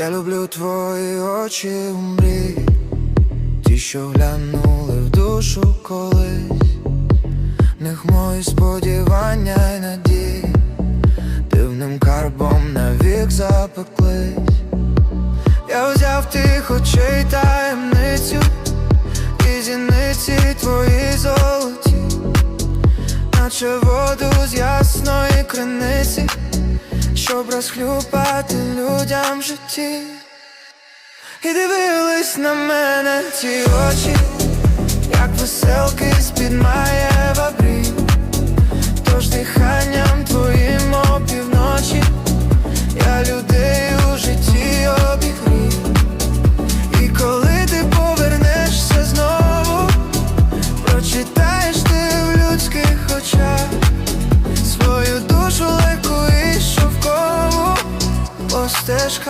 Я люблю твої очі у мрії, ті, що глянули в душу колись, них мої сподівання й надії, дивним карбом навік запеклись. Я взяв тих очей таємницю, і зіниці твої золоті, наче воду з ясної криниці щоб розхлюпати людям в житті, і дивились на мене ті очі, як веселки з-під маєва брів. Тож диханням твоїм опівночі, я людей у житті обігрів, і коли ти повернешся знову, прочитаєш ти в людських очах. ścieżka